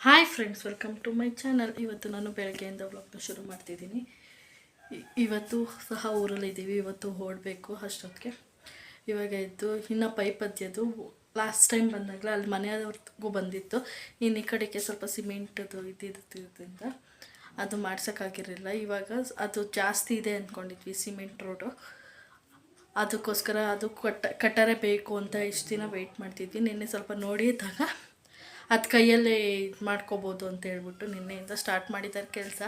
Hi friends welcome to my channel ಇವತ್ತು ನಾನು ಬೆಳಗ್ಗೆಯಿಂದ ವ್ಲಾಗ್ನ ಶುರು ಮಾಡ್ತಿದ್ದೀನಿ. ಇವತ್ತು ಸಹ ಊರಲ್ಲಿದ್ದೀವಿ ಇವತ್ತು ಓಡಬೇಕು ಅಷ್ಟೊತ್ತಿಗೆ. ಇವಾಗ ಇದ್ದು ಇನ್ನು ಪೈಪ್ ಅದ್ಯದು ಲಾಸ್ಟ್ ಟೈಮ್ ಬಂದಾಗಲೇ ಅಲ್ಲಿ ಮನೆಯವ್ರಿಗೂ ಬಂದಿತ್ತು. ಇನ್ನು ಈ ಕಡೆಗೆ ಸ್ವಲ್ಪ ಸಿಮೆಂಟದು ಇದ್ದಿದ್ದರಿಂದ ಅದು ಮಾಡ್ಸೋಕ್ಕಾಗಿರಲಿಲ್ಲ ಇವಾಗ ಅದು ಜಾಸ್ತಿ ಇದೆ ಅಂದ್ಕೊಂಡಿದ್ವಿ ಸಿಮೆಂಟ್ ರೋಡು ಅದಕ್ಕೋಸ್ಕರ ಅದು ಕಟ್ಟ ಕಟ್ಟರೆ ಬೇಕು ಅಂತ ಇಷ್ಟು ದಿನ ವೆಯ್ಟ್ ಮಾಡ್ತಿದ್ವಿ. ನಿನ್ನೆ ಸ್ವಲ್ಪ ನೋಡಿದಾಗ ಅದು ಕೈಯಲ್ಲೇ ಇದು ಮಾಡ್ಕೋಬೋದು ಅಂತ ಹೇಳ್ಬಿಟ್ಟು ನಿನ್ನೆಯಿಂದ ಸ್ಟಾರ್ಟ್ ಮಾಡಿದ್ದಾರೆ ಕೆಲಸ.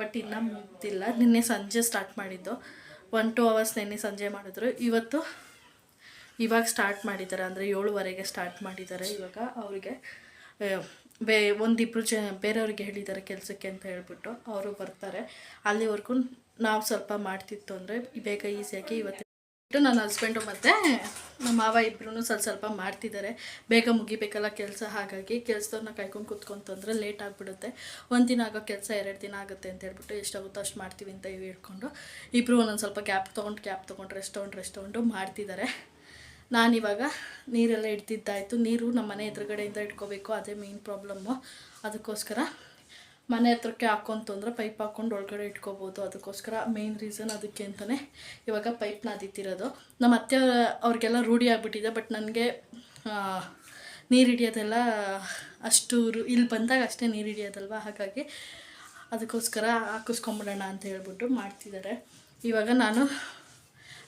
ಬಟ್ ಇನ್ನೂ ಮುಗ್ದಿಲ್ಲ. ನಿನ್ನೆ ಸಂಜೆ ಸ್ಟಾರ್ಟ್ ಮಾಡಿದ್ದು. ಒನ್ ಟು ಅವರ್ಸ್ ನಿನ್ನೆ ಸಂಜೆ ಮಾಡಿದ್ರು. ಇವತ್ತು ಇವಾಗ ಸ್ಟಾರ್ಟ್ ಮಾಡಿದ್ದಾರೆ ಅಂದರೆ ಏಳುವರೆಗೆ ಸ್ಟಾರ್ಟ್ ಮಾಡಿದ್ದಾರೆ ಇವಾಗ ಅವರಿಗೆ ಬೇ ಒಂದಿಬ್ಬರು ಜ, ಬೇರೆಯವ್ರಿಗೆ ಹೇಳಿದ್ದಾರೆ ಕೆಲಸಕ್ಕೆ ಅಂತ ಹೇಳ್ಬಿಟ್ಟು. ಅವರು ಬರ್ತಾರೆ. ಅಲ್ಲಿವರೆಗೂ ನಾವು ಸ್ವಲ್ಪ ಮಾಡ್ತಿತ್ತು ಅಂದರೆ ಬೇಗ ಈಸಿಯಾಗಿ ಇವತ್ತು ಬಿಟ್ಟು ನನ್ನ ಹಸ್ಬೆಂಡು ಮತ್ತು ನಮ್ಮ ಮಾವ ಇಬ್ಬರೂ ಸ್ವಲ್ಪ ಸ್ವಲ್ಪ ಮಾಡ್ತಿದ್ದಾರೆ. ಬೇಗ ಮುಗಿಬೇಕಲ್ಲ ಕೆಲಸ, ಹಾಗಾಗಿ ಕೆಲಸದವ್ರನ್ನ ಕಾಯ್ಕೊಂಡು ಕೂತ್ಕೊಂತಂದ್ರೆ ಲೇಟ್ ಆಗಿಬಿಡುತ್ತೆ. ಒಂದು ದಿನ ಆಗೋ ಕೆಲಸ ಎರಡು ದಿನ ಆಗುತ್ತೆ ಅಂತ ಹೇಳ್ಬಿಟ್ಟು ಎಷ್ಟಾಗುತ್ತೋ ಅಷ್ಟು ಮಾಡ್ತೀವಿ ಅಂತ ಇವು ಹೇಳ್ಕೊಂಡು ಇಬ್ಬರು ಒಂದೊಂದು ಸ್ವಲ್ಪ ಕ್ಯಾಪ್ ತೊಗೊಂಡು ಕ್ಯಾಪ್ ತೊಗೊಂಡು ರೆಸ್ಟ್ ತೊಗೊಂಡು ರೆಸ್ಟ್ ತೊಗೊಂಡು ಮಾಡ್ತಿದ್ದಾರೆ. ನಾನಿವಾಗ ನೀರೆಲ್ಲ ಇಡ್ತಿದ್ದಾಯಿತು. ನೀರು ನಮ್ಮ ಮನೆ ಎದುರುಗಡೆಯಿಂದ ಇಟ್ಕೋಬೇಕು, ಅದೇ ಮೇನ್ ಪ್ರಾಬ್ಲಮ್ಮು ಅದಕ್ಕೋಸ್ಕರ ಮನೆ ಹತ್ರಕ್ಕೆ ಹಾಕೊಂತಂದ್ರೆ ಪೈಪ್ ಹಾಕ್ಕೊಂಡು ಒಳಗಡೆ ಇಟ್ಕೋಬೋದು. ಅದಕ್ಕೋಸ್ಕರ ಮೇಯ್ನ್ ರೀಸನ್ ಅದಕ್ಕೆ ಅಂತಲೇ ಇವಾಗ ಪೈಪ್ನ ಅದಿತ್ತಿರೋದು ನಮ್ಮ ಅತ್ತೆ ಅವ್ರಿಗೆಲ್ಲ ರೂಢಿ ಆಗಿಬಿಟ್ಟಿದೆ ಬಟ್ ನನಗೆ ನೀರು ಹಿಡಿಯೋದೆಲ್ಲ ಅಷ್ಟು ರು- ಇಲ್ಲಿ ಬಂದಾಗ ಅಷ್ಟೇ ನೀರು ಹಿಡಿಯೋದಲ್ವ? ಹಾಗಾಗಿ ಅದಕ್ಕೋಸ್ಕರ ಹಾಕಿಸ್ಕೊಂಬಿಡೋಣ ಅಂತ ಹೇಳ್ಬಿಟ್ಟು ಮಾಡ್ತಿದ್ದಾರೆ. ಇವಾಗ ನಾನು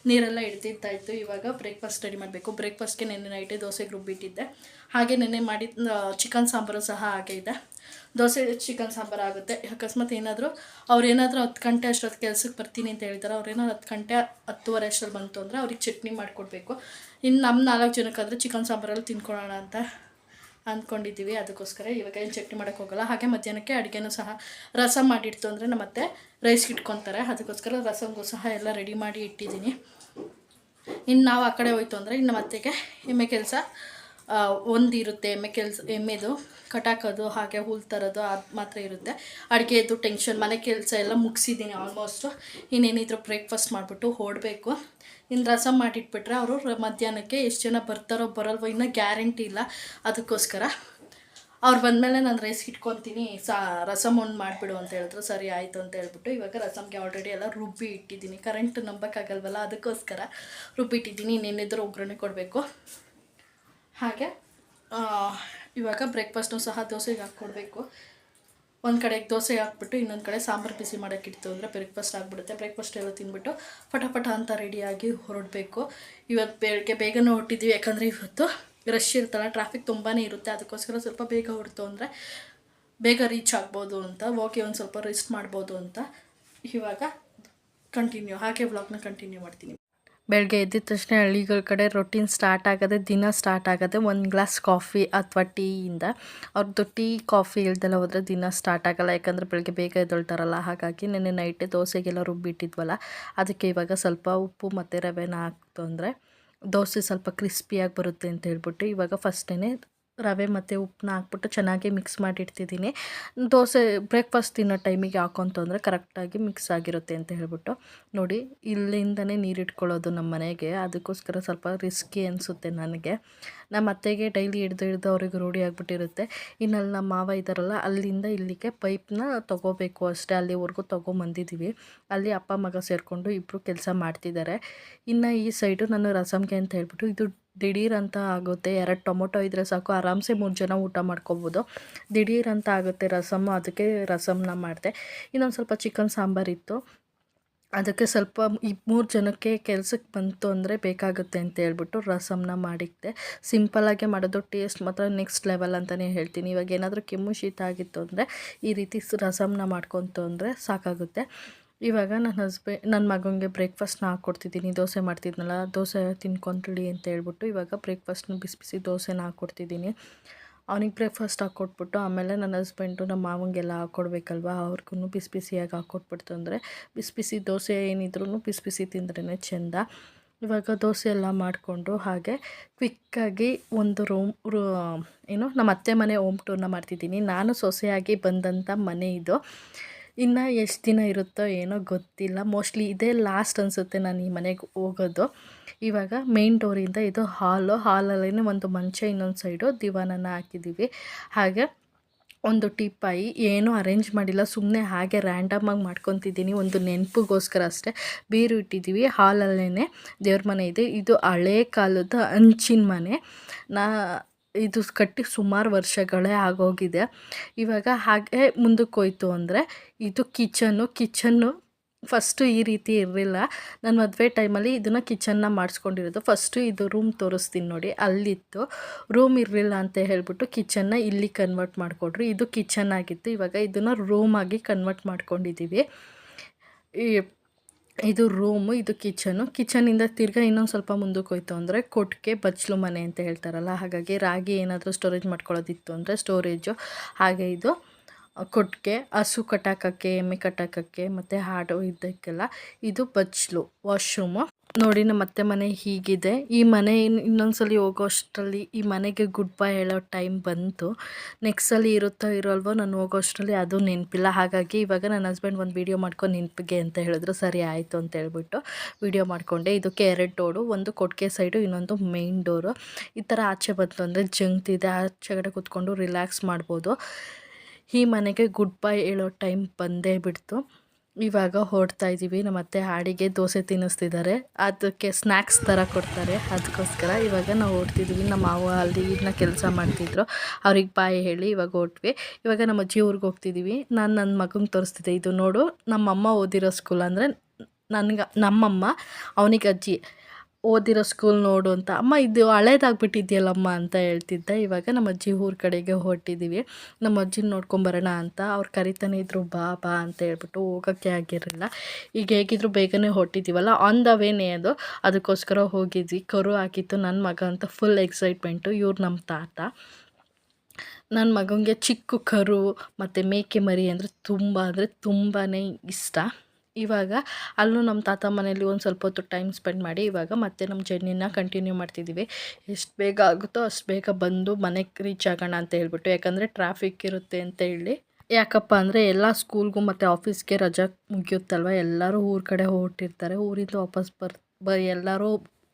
ನೀರೆಲ್ಲ ಇಡ್ತಿದ್ದಾಯಿತು ಇವಾಗ ಬ್ರೇಕ್ಫಾಸ್ಟ್ ರೆಡಿ ಮಾಡಬೇಕು. ಬ್ರೇಕ್ಫಾಸ್ಟ್ಗೆ ನೆನ್ನೆ ನೈಟೇ ದೋಸೆಗೆ ರುಬ್ಬಿಟ್ಟಿದ್ದೆ. ಹಾಗೆ ನೆನ್ನೆ ಮಾಡಿದ ಚಿಕನ್ ಸಾಂಬಾರು ಸಹ ಹಾಗೆ ಇದೆ. ದೋಸೆ ಚಿಕನ್ ಸಾಂಬಾರು ಆಗುತ್ತೆ. ಅಕಸ್ಮಾತ್ ಏನಾದರೂ ಅವ್ರು ಏನಾದರೂ ಹತ್ತು ಗಂಟೆ ಅಷ್ಟೊತ್ತು ಕೆಲ್ಸಕ್ಕೆ ಬರ್ತೀನಿ ಅಂತ ಹೇಳ್ತಾರೆ, ಅವ್ರು ಏನಾದ್ರು ಹತ್ತು ಗಂಟೆ ಹತ್ತುವರೆ ಅಷ್ಟರಲ್ಲಿ ಬಂತು ಅಂದರೆ ಅವ್ರಿಗೆ ಚಟ್ನಿ ಮಾಡಿಕೊಡ್ಬೇಕು. ಇನ್ನು ನಮ್ಮ ನಾಲ್ಕು ಜನಕ್ಕಾದರೆ ಚಿಕನ್ ಸಾಂಬಾರಲ್ಲಿ ತಿನ್ಕೊಳ್ಳೋಣ ಅಂತ ಅಂದ್ಕೊಂಡಿದ್ದೀವಿ. ಅದಕ್ಕೋಸ್ಕರ ಇವಾಗ ಏನು ಚಟ್ನಿ ಮಾಡೋಕ್ಕೆ ಹೋಗಲ್ಲ. ಹಾಗೆ ಮಧ್ಯಾಹ್ನಕ್ಕೆ ಅಡುಗೆನೂ ಸಹ ರಸ ಮಾಡಿಡ್ತು ಅಂದರೆ ನಮ್ಮ ಮತ್ತೆ ರೈಸ್ ಇಟ್ಕೊತಾರೆ. ಅದಕ್ಕೋಸ್ಕರ ರಸಂಗೂ ಸಹ ಎಲ್ಲ ರೆಡಿ ಮಾಡಿ ಇಟ್ಟಿದ್ದೀನಿ. ಇನ್ನು ನಾವು ಆ ಕಡೆ ಹೋಯ್ತು ಅಂದರೆ ಇನ್ನು ಮತ್ತೆಗೆ ಎಮ್ಮೆ ಕೆಲಸ ಒಂದು ಇರುತ್ತೆ ಎಮ್ಮೆ ಕೆಲಸ, ಎಮ್ಮೆದು, ಕಟಾಕೋದು, ಹಾಗೆ ಹುಲ್ ತರೋದು ಅದು ಮಾತ್ರ ಇರುತ್ತೆ. ಅಡುಗೆದು ಟೆನ್ಷನ್ ಮನೆ ಕೆಲಸ ಎಲ್ಲ ಮುಗಿಸಿದ್ದೀನಿ ಆಲ್ಮೋಸ್ಟು ಇನ್ನೇನಿದ್ರು ಬ್ರೇಕ್ಫಾಸ್ಟ್ ಮಾಡಿಬಿಟ್ಟು ಹೊಡಬೇಕು. ಇನ್ನು ರಸಮ್ ಮಾಡಿಟ್ಬಿಟ್ರೆ ಅವರು ಮಧ್ಯಾಹ್ನಕ್ಕೆ ಎಷ್ಟು ಜನ ಬರ್ತಾರೋ ಬರಲ್ವೋ ಇನ್ನೂ ಗ್ಯಾರಂಟಿ ಇಲ್ಲ. ಅದಕ್ಕೋಸ್ಕರ ಅವ್ರು ಬಂದಮೇಲೆ ನಾನು ರೈಸ್ ಇಟ್ಕೊತೀನಿ, ಸಾ, ರಸಮ್ ಒಂದು ಮಾಡಿಬಿಡು ಅಂತ ಹೇಳಿದ್ರು. ಸರಿ ಆಯಿತು ಅಂತ ಹೇಳ್ಬಿಟ್ಟು ಇವಾಗ ರಸಮ್ಗೆ ಆಲ್ರೆಡಿ ಎಲ್ಲ ರುಬ್ಬಿ ಇಟ್ಟಿದ್ದೀನಿ. ಕರೆಂಟ್ ನಂಬಕ್ಕಾಗಲ್ವಲ್ಲ, ಅದಕ್ಕೋಸ್ಕರ ರುಬ್ಬಿಟ್ಟಿದ್ದೀನಿ. ಇನ್ನೇನಿದ್ರು ಒಗ್ಗರಣೆ ಕೊಡಬೇಕು. ಹಾಗೆ? ಇವಾಗ ಬ್ರೇಕ್ಫಾಸ್ಟ್ನು ಸಹ ದೋಸೆಗೆ ಹಾಕ್ಕೊಡ್ಬೇಕು. ಒಂದು ಕಡೆಗೆ ದೋಸೆ ಹಾಕ್ಬಿಟ್ಟು ಇನ್ನೊಂದು ಕಡೆ ಸಾಂಬಾರು ಬಿಸಿ ಮಾಡೋಕ್ಕಿಡ್ತು ಅಂದರೆ ಬ್ರೇಕ್ಫಾಸ್ಟ್ ಆಗಿಬಿಡುತ್ತೆ. ಬ್ರೇಕ್ಫಾಸ್ಟ್ ಎಲ್ಲ ತಿಂದ್ಬಿಟ್ಟು ಪಟಪಟ ಅಂತ ರೆಡಿಯಾಗಿ ಹೊರಡಬೇಕು. ಇವತ್ತು ಬೆಳಗ್ಗೆ ಬೇಗನೆ ಹೊರಟಿದ್ದೀವಿ ಯಾಕಂದರೆ ಇವತ್ತು ರಶ್ ಇರ್ತಲ್ಲ ಟ್ರಾಫಿಕ್ ತುಂಬಾ ಇರುತ್ತೆ. ಅದಕ್ಕೋಸ್ಕರ ಸ್ವಲ್ಪ ಬೇಗ ಹೊರತು ಅಂದರೆ ಬೇಗ ರೀಚ್ ಆಗ್ಬೋದು ಅಂತ ಹೋಗಿ ಒಂದು ಸ್ವಲ್ಪ ರೆಸ್ಟ್ ಮಾಡ್ಬೋದು ಅಂತ ಇವಾಗ ಕಂಟಿನ್ಯೂ ಹಾಗೆ ವ್ಲಾಗ್ನ ಕಂಟಿನ್ಯೂ ಮಾಡ್ತೀನಿ. ಬೆಳಗ್ಗೆ ಎದ್ದಿದ ತಕ್ಷಣ ಹಳ್ಳಿಗಳ ಕಡೆ ರೊಟೀನ್ ಸ್ಟಾರ್ಟ್ ಆಗೋದೆ, ದಿನ ಸ್ಟಾರ್ಟ್ ಆಗೋದೆ ಒಂದು ಗ್ಲಾಸ್ ಕಾಫಿ ಅಥವಾ ಟೀಯಿಂದ ಅವ್ರದ್ದು ಟೀ ಕಾಫಿ ಇಲ್ದೆಲ್ಲ ಹೋದರೆ ದಿನ ಸ್ಟಾರ್ಟ್ ಆಗಲ್ಲ. ಯಾಕಂದರೆ ಬೆಳಗ್ಗೆ ಬೇಗ ಎದ್ದೊಳ್ತಾರಲ್ಲ. ಹಾಗಾಗಿ ನೆನ್ನೆ ನೈಟೇ ದೋಸೆಗೆಲ್ಲ ರುಬ್ಬಿಟ್ಟಿದ್ವಲ್ಲ ಅದಕ್ಕೆ ಇವಾಗ ಸ್ವಲ್ಪ ಉಪ್ಪು ಮತ್ತು ರವೆನ ಹಾಕ್ತು ಅಂದರೆ ದೋಸೆ ಸ್ವಲ್ಪ ಕ್ರಿಸ್ಪಿಯಾಗಿ ಬರುತ್ತೆ ಅಂತ ಹೇಳ್ಬಿಟ್ಟು ಇವಾಗ ಫಸ್ಟೇ ರವೆ ಮತ್ತು ಉಪ್ಪನ್ನ ಹಾಕ್ಬಿಟ್ಟು ಚೆನ್ನಾಗಿ ಮಿಕ್ಸ್ ಮಾಡಿಡ್ತಿದ್ದೀನಿ ದೋಸೆ ಬ್ರೇಕ್ಫಾಸ್ಟ್ ತಿನ್ನೋ ಟೈಮಿಗೆ ಹಾಕೊಂತು ಅಂದರೆ ಕರೆಕ್ಟಾಗಿ ಮಿಕ್ಸ್ ಆಗಿರುತ್ತೆ ಅಂತ ಹೇಳ್ಬಿಟ್ಟು. ನೋಡಿ, ಇಲ್ಲಿಂದನೇ ನೀರು ಇಟ್ಕೊಳ್ಳೋದು ನಮ್ಮ ಮನೆಗೆ. ಅದಕ್ಕೋಸ್ಕರ ಸ್ವಲ್ಪ ರಿಸ್ಕಿ ಅನಿಸುತ್ತೆ ನನಗೆ. ನಮ್ಮ ಅತ್ತೆಗೆ ಡೈಲಿ ಹಿಡ್ದು ಹಿಡ್ದು ಅವ್ರಿಗೆ ರೂಢಿ ಆಗಿಬಿಟ್ಟಿರುತ್ತೆ. ಇನ್ನು ಅಲ್ಲಿ ನಮ್ಮ ಮಾವ ಇದ್ದಾರಲ್ಲ, ಅಲ್ಲಿಂದ ಇಲ್ಲಿಗೆ ಪೈಪ್ನ ತೊಗೋಬೇಕು ಅಷ್ಟೇ. ಅಲ್ಲಿವರೆಗೂ ತೊಗೊಂಬಂದಿದ್ದೀವಿ ಅಲ್ಲಿ ಅಪ್ಪ, ಮಗ ಸೇರಿಕೊಂಡು ಇಬ್ಬರು ಕೆಲಸ ಮಾಡ್ತಿದ್ದಾರೆ. ಇನ್ನು ಈ ಸೈಡು ನಾನು ರಸಮ್ಗೆ ಅಂತ ಹೇಳ್ಬಿಟ್ಟು ಇದು ದಿಢೀರ್ ಅಂತ ಆಗುತ್ತೆ. ಎರಡು ಟೊಮೊಟೊ ಇದ್ದರೆ ಸಾಕು, ಆರಾಮ್ಸೆ ಮೂರು ಜನ ಊಟ ಮಾಡ್ಕೊಬೋದು. ದಿಢೀರಂತ ಆಗುತ್ತೆ ರಸಮ್ಮು ಅದಕ್ಕೆ ರಸಮ್ನ ಮಾಡಿದೆ. ಇನ್ನೊಂದು ಸ್ವಲ್ಪ ಚಿಕನ್ ಸಾಂಬಾರಿತ್ತು ಅದಕ್ಕೆ ಸ್ವಲ್ಪ ಈ ಮೂರು ಜನಕ್ಕೆ ಕೆಲಸಕ್ಕೆ ಬಂತು ಅಂದರೆ ಬೇಕಾಗುತ್ತೆ ಅಂತ ಹೇಳ್ಬಿಟ್ಟು ರಸಮ್ನ ಮಾಡಿದ್ದೆ. ಸಿಂಪಲಾಗೆ ಮಾಡೋದು ಟೇಸ್ಟ್ ಮಾತ್ರ ನೆಕ್ಸ್ಟ್ ಲೆವೆಲ್ ಅಂತಲೇ ಹೇಳ್ತೀನಿ. ಇವಾಗ ಏನಾದರೂ ಕೆಮ್ಮು ಶೀತ ಆಗಿತ್ತು ಅಂದರೆ ಈ ರೀತಿ ರಸಮ್ನ ಮಾಡ್ಕೊತು ಅಂದರೆ ಸಾಕಾಗುತ್ತೆ. ಇವಾಗ ನನ್ನ ಹಸ್ಬೆ ನನ್ನ ಮಗನಿಗೆ ಬ್ರೇಕ್ಫಾಸ್ಟ್ನ ಹಾಕ್ಕೊಡ್ತಿದ್ದೀನಿ ದೋಸೆ ಮಾಡ್ತಿದ್ನಲ್ಲ, ದೋಸೆ ತಿನ್ಕೊಂತಳಿ ಅಂತ ಹೇಳ್ಬಿಟ್ಟು ಇವಾಗ ಬ್ರೇಕ್ಫಾಸ್ಟ್ನ ಬಿಸಿ ಬಿಸಿ ದೋಸೆನ ಹಾಕ್ಕೊಡ್ತಿದ್ದೀನಿ ಅವನಿಗೆ ಬ್ರೇಕ್ಫಾಸ್ಟ್ ಹಾಕ್ಕೊಟ್ಬಿಟ್ಟು ಆಮೇಲೆ ನನ್ನ ಹಸ್ಬೆಂಡು ನಮ್ಮ ಮಾವಂಗೆಲ್ಲ ಹಾಕ್ಕೊಡ್ಬೇಕಲ್ವ ಅವ್ರಿಗೂ ಬಿಸಿ ಬಿಸಿಯಾಗಿ ಹಾಕ್ಕೊಟ್ಬಿಡ್ತು ಅಂದರೆ ಬಿಸಿ ಬಿಸಿ ದೋಸೆ ಏನಿದ್ರೂ ಬಿಸಿ ಬಿಸಿ ತಿಂದ್ರೇ ಚೆಂದ. ಇವಾಗ ದೋಸೆ ಎಲ್ಲ ಮಾಡಿಕೊಂಡು ಹಾಗೆ ಕ್ವಿಕ್ಕಾಗಿ ಒಂದು ರೂಮ್ ರೂ, ಏನು, ನಮ್ಮ ಅತ್ತೆ ಮನೆ ಹೋಮ್ ಟೂರ್ನ ಮಾಡ್ತಿದ್ದೀನಿ. ನಾನು ಸೊಸೆಯಾಗಿ ಬಂದಂಥ ಮನೆ ಇದು. ಇನ್ನು ಎಷ್ಟು ದಿನ ಇರುತ್ತೋ ಏನೋ ಗೊತ್ತಿಲ್ಲ. ಮೋಸ್ಟ್ಲಿ ಇದೇ ಲಾಸ್ಟ್ ಅನಿಸುತ್ತೆ ನಾನು ಈ ಮನೆಗೆ ಹೋಗೋದು. ಇವಾಗ ಮೇನ್ ಡೋರಿಂದ ಇದು ಹಾಲು ಹಾಲಲ್ಲೇ ಒಂದು ಮಂಚ ಇನ್ನೊಂದು ಸೈಡು ದಿವಾನನ ಹಾಕಿದ್ದೀವಿ ಹಾಗೆ ಒಂದು ಟಿಪ್ಪಾಯಿ ಏನೂ ಅರೇಂಜ್ ಮಾಡಿಲ್ಲ. ಸುಮ್ಮನೆ ಹಾಗೆ ರ್ಯಾಂಡಮಾಗಿ ಮಾಡ್ಕೊತಿದ್ದೀನಿ. ಒಂದು ನೆನಪಿಗೋಸ್ಕರ ಅಷ್ಟೇ. ಬೀರು ಇಟ್ಟಿದ್ದೀವಿ ಹಾಲಲ್ಲೇ ದೇವ್ರ ಮನೆ ಇದೆ. ಇದು ಹಳೇ ಕಾಲದ ಹಂಚಿನ ಮನೆ. ನಾ ಇದು ಕಟ್ಟಿ ಸುಮಾರು ವರ್ಷಗಳೇ ಆಗೋಗಿದೆ. ಇವಾಗ ಹಾಗೆ ಮುಂದಕ್ಕೆ ಹೋಯ್ತು ಅಂದರೆ ಇದು ಕಿಚನ್ನು. ಕಿಚನ್ನು ಫಸ್ಟು ಈ ರೀತಿ ಇರಲಿಲ್ಲ. ನನ್ನ ಮದುವೆ ಟೈಮಲ್ಲಿ ಇದನ್ನು ಕಿಚನ್ನ ಮಾಡಿಸ್ಕೊಂಡಿರೋದು. ಫಸ್ಟು ಇದು ರೂಮ್ ತೋರಿಸ್ತೀನಿ ನೋಡಿ. ಅಲ್ಲಿತ್ತು. ರೂಮ್ ಇರಲಿಲ್ಲ ಅಂತ ಹೇಳ್ಬಿಟ್ಟು ಕಿಚನ್ನ ಇಲ್ಲಿ ಕನ್ವರ್ಟ್ ಮಾಡಿಕೊಡ್ರು ಇದು ಕಿಚನ್ ಆಗಿತ್ತು. ಇವಾಗ ಇದನ್ನು ರೂಮಾಗಿ ಕನ್ವರ್ಟ್ ಮಾಡ್ಕೊಂಡಿದ್ದೀವಿ ಈ ಇದು ರೂಮು ಇದು ಕಿಚನು ಕಿಚನಿಂದ ತಿರ್ಗಾ ಇನ್ನೊಂದು ಸ್ವಲ್ಪ ಮುಂದಕ್ಕೆ ಹೋಯ್ತು ಅಂದರೆ ಕೊಟ್ಟಿಗೆ ಬಚ್ಚಲು ಮನೆ ಅಂತ ಹೇಳ್ತಾರಲ್ಲ, ಹಾಗಾಗಿ ರಾಗಿ ಏನಾದರೂ ಸ್ಟೋರೇಜ್ ಮಾಡ್ಕೊಳ್ಳೋದಿತ್ತು ಅಂದರೆ ಸ್ಟೋರೇಜು ಹಾಗೆ ಇದು ಕೊಟ್ಟಿಗೆ ಹಸು ಕಟ್ಟಾಕಕ್ಕೆ ಎಮ್ಮೆ ಕಟ್ಟಾಕಕ್ಕೆ ಮತ್ತು ಹಾಡು ಇದಕ್ಕೆಲ್ಲ. ಇದು ಬಚ್ಚಲು ವಾಶ್ರೂಮು ನೋಡಿ ನಮ್ಮ ಅತ್ತೆ ಮನೆ ಹೀಗಿದೆ. ಈ ಮನೆ ಇನ್ನು ಇನ್ನೊಂದ್ಸಲಿ ಹೋಗೋ ಅಷ್ಟರಲ್ಲಿ ಈ ಮನೆಗೆ ಗುಡ್ ಬೈ ಹೇಳೋ ಟೈಮ್ ಬಂತು. ನೆಕ್ಸ್ಟ್ ಅಲ್ಲಿ ಇರುತ್ತೋ ಇರೋಲ್ವೋ ನಾನು ಹೋಗೋ ಅಷ್ಟರಲ್ಲಿ ಅದು ನೆನಪಿಲ್ಲ. ಹಾಗಾಗಿ ಇವಾಗ ನನ್ನ ಹಸ್ಬೆಂಡ್ ಒಂದು ವೀಡಿಯೋ ಮಾಡ್ಕೊಂಡು ನೆನಪಿಗೆ ಅಂತ ಹೇಳಿದ್ರು. ಸರಿ ಆಯಿತು ಅಂತ ಹೇಳ್ಬಿಟ್ಟು ವೀಡಿಯೋ ಮಾಡಿಕೊಂಡೆ. ಇದಕ್ಕೆ ಎರಡು ಡೋರು ಒಂದು ಕೊಟ್ಟಿಗೆ ಸೈಡು ಇನ್ನೊಂದು ಮೇನ್ ಡೋರು ಈ ಥರ ಆಚೆ ಬಂತು ಅಂದರೆ ಜಂಗ್ತಿದೆ ಆಚೆಗಡೆ ಕೂತ್ಕೊಂಡು ರಿಲ್ಯಾಕ್ಸ್ ಮಾಡ್ಬೋದು. ಈ ಮನೆಗೆ ಗುಡ್ ಬೈ ಹೇಳೋ ಟೈಮ್ ಬಂದೇ ಬಿಡ್ತು. ಇವಾಗ ಹೊಡ್ತಾ ಇದ್ದೀವಿ ನಮ್ಮ ಅತ್ತೆ ಹಾಡಿಗೆ ದೋಸೆ ತಿನ್ನಿಸ್ತಿದ್ದಾರೆ. ಅದಕ್ಕೆ ಸ್ನ್ಯಾಕ್ಸ್ ಥರ ಕೊಡ್ತಾರೆ. ಅದಕ್ಕೋಸ್ಕರ ಇವಾಗ ನಾವು ಓಡ್ತಿದ್ದೀವಿ ನಮ್ಮ ಮಾವ ಅಲ್ಲಿ ಇದನ್ನ ಕೆಲಸ ಮಾಡ್ತಿದ್ರು. ಅವ್ರಿಗೆ ಬಾಯಿ ಹೇಳಿ ಇವಾಗ ಹೊಟ್ವಿ ಇವಾಗ ನಮ್ಮ ಅಜ್ಜಿ ಊರಿಗೆ ಹೋಗ್ತಿದ್ದೀವಿ ನಾನು ನನ್ನ ಮಗಂಗೆ ತೋರಿಸ್ತಿದ್ದೆ. ಇದು ನೋಡು, ನಮ್ಮಮ್ಮ ಓದಿರೋ ಸ್ಕೂಲ್ ಅಂದರೆ ನನಗೆ, ನಮ್ಮಮ್ಮ, ಅವನಿಗೆ ಅಜ್ಜಿ. ಓದಿರೋ ಸ್ಕೂಲ್ ನೋಡು ಅಂತ. ಅಮ್ಮ, ಇದು ಹಳೇದಾಗ್ಬಿಟ್ಟಿದ್ಯಲ್ಲಮ್ಮ ಅಂತ ಹೇಳ್ತಿದ್ದೆ. ಇವಾಗ ನಮ್ಮ ಅಜ್ಜಿ ಊರ ಕಡೆಗೆ ಹೊರಟಿದ್ದೀವಿ ನಮ್ಮ ಅಜ್ಜಿನ ನೋಡ್ಕೊಂಬರೋಣ ಅಂತ. ಅವ್ರು ಕರಿತಾನೆ ಇದ್ರು, ಬಾ ಬಾ ಅಂತ ಹೇಳ್ಬಿಟ್ಟು ಹೋಗೋಕ್ಕೆ ಆಗಿರಲಿಲ್ಲ. ಈಗ ಹೇಗಿದ್ರು ಬೇಗನೆ ಹೊರಟಿದ್ದೀವಲ್ಲ ಆನ್ ದ ವೇನೇ ಅದು. ಅದಕ್ಕೋಸ್ಕರ ಹೋಗಿದ್ವಿ. ಕರು ಹಾಕಿತ್ತು ನನ್ನ ಮಗ ಅಂತ ಫುಲ್ ಎಕ್ಸೈಟ್ಮೆಂಟು ಇವ್ರು ನಮ್ಮ ತಾತ. ನನ್ನ ಮಗನಿಗೆ ಚಿಕ್ಕ ಕರು, ಮತ್ತು ಮೇಕೆ ಮರಿ ಅಂದರೆ ತುಂಬ ಅಂದರೆ ತುಂಬಾ ಇಷ್ಟ. ಇವಾಗ ಅಲ್ಲೂ ನಮ್ಮ ತಾತ ಮನೇಲಿ ಒಂದು ಸ್ವಲ್ಪ ಹೊತ್ತು ಟೈಮ್ ಸ್ಪೆಂಡ್ ಮಾಡಿ ಇವಾಗ ಮತ್ತೆ ನಮ್ಮ ಜರ್ನಿನ ಕಂಟಿನ್ಯೂ ಮಾಡ್ತಿದ್ದೀವಿ. ಎಷ್ಟು ಬೇಗ ಆಗುತ್ತೋ ಅಷ್ಟು ಬೇಗ ಬಂದು ಮನೆಗೆ ರೀಚ್ ಆಗೋಣ ಅಂತ ಹೇಳ್ಬಿಟ್ಟು. ಯಾಕಂದರೆ ಟ್ರಾಫಿಕ್ ಇರುತ್ತೆ ಅಂತ ಹೇಳಿ. ಯಾಕಪ್ಪ ಅಂದರೆ ಎಲ್ಲ ಸ್ಕೂಲ್ಗೂ ಮತ್ತು ಆಫೀಸ್ಗೆ ರಜಾ ಮುಗಿಯುತ್ತಲ್ವ? ಎಲ್ಲರೂ ಊರ ಕಡೆ ಹೊರಟಿರ್ತಾರೆ. ಊರಿಂದ ವಾಪಸ್ ಬರ್ ಬ ಎಲ್ಲರೂ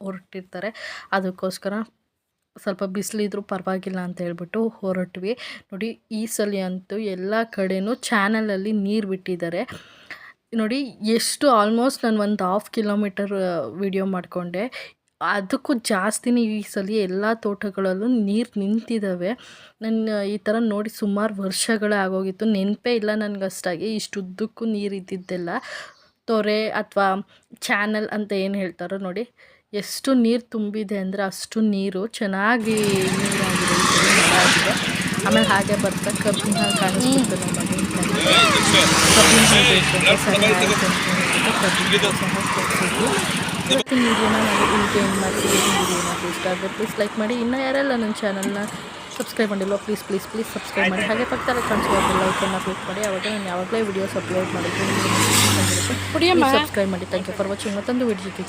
ಹೊರಟಿರ್ತಾರೆ. ಅದಕ್ಕೋಸ್ಕರ ಸ್ವಲ್ಪ ಬಿಸಿಲಿದ್ರೂ ಪರವಾಗಿಲ್ಲ ಅಂತ ಹೇಳ್ಬಿಟ್ಟು ಹೊರಟ್ವಿ. ನೋಡಿ, ಈ ಸಲ ಅಂತೂ ಎಲ್ಲ ಕಡೆಯೂ ಚಾನಲಲ್ಲಿ ನೀರು ಬಿಟ್ಟಿದ್ದಾರೆ. ನೋಡಿ, ಎಷ್ಟು ಆಲ್ಮೋಸ್ಟ್ ನಾನು ಒಂದು ಹಾಫ್ ಕಿಲೋಮೀಟರ್ ವಿಡಿಯೋ ಮಾಡಿಕೊಂಡೆ. ಅದಕ್ಕೂ ಜಾಸ್ತಿನೇ ಈ ಸಲ ಎಲ್ಲ ತೋಟಗಳಲ್ಲೂ ನೀರು ನಿಂತಿದ್ದಾವೆ ನನ್ನ ಈ ಥರ ನೋಡಿ ಸುಮಾರು ವರ್ಷಗಳೇ ಆಗೋಗಿತ್ತು. ನೆನಪೇ ಇಲ್ಲ ನನಗಷ್ಟಾಗಿ. ಇಷ್ಟು ಉದ್ದಕ್ಕೂ ನೀರು ಇದ್ದಿದ್ದೆಲ್ಲ. ತೊರೆ ಅಥವಾ ಚಾನಲ್ ಅಂತ ಏನು ಹೇಳ್ತಾರೋ ನೋಡಿ. ಎಷ್ಟು ನೀರು ತುಂಬಿದೆ ಅಂದರೆ ಅಷ್ಟು ನೀರು ಚೆನ್ನಾಗಿ ನೀರಾಗಿದೆ ಆಮೇಲೆ ಹಾಗೆ ಬರ್ತಾ ಕಬ್ಬಿನ ಕಾಣಿಸ್ತಿತ್ತು ನಮ್ಮ ಇವತ್ತಿನ ಪ್ಲೀಸ್ ಲೈಕ್ ಮಾಡಿ ಇನ್ನೂ ಯಾರೆಲ್ಲ ನನ್ನ ಚಾನಲ್ನ ಸಬ್ಸ್ಕ್ರೈಬ್ ಮಾಡಿಲ್ವೋ ಪ್ಲೀಸ್ ಪ್ಲೀಸ್ ಪ್ಲೀಸ್ ಸಬ್ಸ್ಕ್ರೈಬ್ ಮಾಡಿ ಹಾಗೆ ಪಕ್ಕದಲ್ಲಿ ಕಾಣಿಸುವ ಬೆಲ್ಲೈಕನ್ನ ಕ್ಲಿಕ್ ಮಾಡಿ ಅವಾಗ ನಾನು ಯಾವಾಗಲೇ ವಿಡಿಯೋಸ್ ಅಪ್ಲೋಡ್ ಮಾಡಿದ್ದೀನಿ ಸಬ್ಸ್ಕ್ರೈಬ್ ಮಾಡಿ ಥ್ಯಾಂಕ್ ಯು ಫಾರ್ ವಾಚಿಂಗ್ ಮತ್ತೊಂದು ವಿಡಿಯೋ ಜೊತೆ